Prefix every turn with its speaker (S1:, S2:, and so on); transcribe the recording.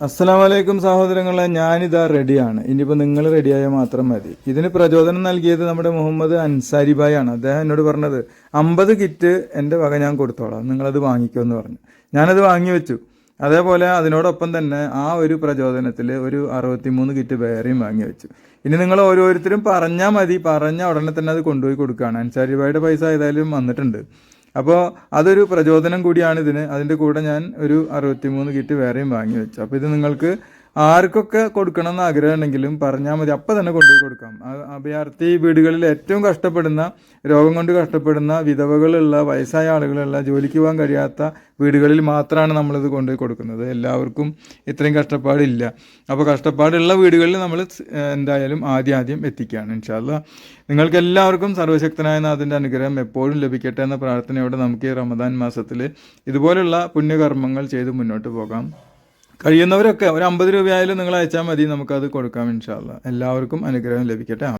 S1: അലൈക്കും സഹോദരങ്ങളെ ഞാനിതാ റെഡിയാണ്. ഇനിയിപ്പോൾ നിങ്ങൾ റെഡിയായാൽ മാത്രം മതി. ഇതിന് പ്രചോദനം നൽകിയത് നമ്മുടെ മുഹമ്മദ് അൻസാരി ഭായ് ആണ് അദ്ദേഹം എന്നോട് പറഞ്ഞത് അമ്പത് കിറ്റ് എന്റെ വക ഞാൻ കൊടുത്തോളാം. നിങ്ങളത് വാങ്ങിക്കോ എന്ന് പറഞ്ഞു. ഞാനത് വാങ്ങി വെച്ചു. അതേപോലെ അതിനോടൊപ്പം തന്നെ ആ ഒരു പ്രചോദനത്തിൽ ഒരു അറുപത്തിമൂന്ന് കിറ്റ് വേറെയും വാങ്ങി വെച്ചു. ഇനി നിങ്ങൾ ഓരോരുത്തരും പറഞ്ഞാൽ മതി. പറഞ്ഞ ഉടനെ തന്നെ അത് കൊണ്ടുപോയി കൊടുക്കുകയാണ്. അൻസാരി ഭായിയുടെ പൈസ ഏതായാലും വന്നിട്ടുണ്ട്. അപ്പോൾ അതൊരു പ്രചോദനം കൂടിയാണ് ഇതിന്. അതിന്റെ കൂടെ ഞാൻ ഒരു അറുപത്തിമൂന്ന് കിറ്റ് വേറെയും വാങ്ങി വെച്ചു. അപ്പോൾ ഇത് നിങ്ങൾക്ക് ആർക്കൊക്കെ കൊടുക്കണം എന്ന് ആഗ്രഹം ഉണ്ടെങ്കിലും പറഞ്ഞാൽ മതി. അപ്പം തന്നെ കൊണ്ടുപോയി കൊടുക്കാം. അഭയാർത്ഥി വീടുകളിൽ ഏറ്റവും കഷ്ടപ്പെടുന്ന രോഗം കൊണ്ട് കഷ്ടപ്പെടുന്ന വിധവകളുള്ള വയസ്സായ ആളുകളുള്ള ജോലിക്ക് പോകാൻ കഴിയാത്ത വീടുകളിൽ മാത്രമാണ് നമ്മളിത് കൊണ്ടുപോയി കൊടുക്കുന്നത്. എല്ലാവർക്കും ഇത്രയും കഷ്ടപ്പാടില്ല. അപ്പോൾ കഷ്ടപ്പാടുള്ള വീടുകളിൽ നമ്മൾ എന്തായാലും ആദ്യം ആദ്യം എത്തിക്കുകയാണ് ഇൻഷാല്ല നിങ്ങൾക്ക് എല്ലാവർക്കും സർവശക്തനായ നാഥന്റെ അനുഗ്രഹം എപ്പോഴും ലഭിക്കട്ടെ എന്ന പ്രാർത്ഥനയോടെ നമുക്ക് ഈ റമദാൻ മാസത്തിൽ ഇതുപോലുള്ള പുണ്യകർമ്മങ്ങൾ ചെയ്ത് മുന്നോട്ട് പോകാം. കഴിയുന്നവരൊക്കെ ഒരു അമ്പത് രൂപയായാലും നിങ്ങൾ അയച്ചാൽ മതി. നമുക്കത് കൊടുക്കാം ഇൻഷാല്ല എല്ലാവർക്കും അനുഗ്രഹം ലഭിക്കട്ടെ.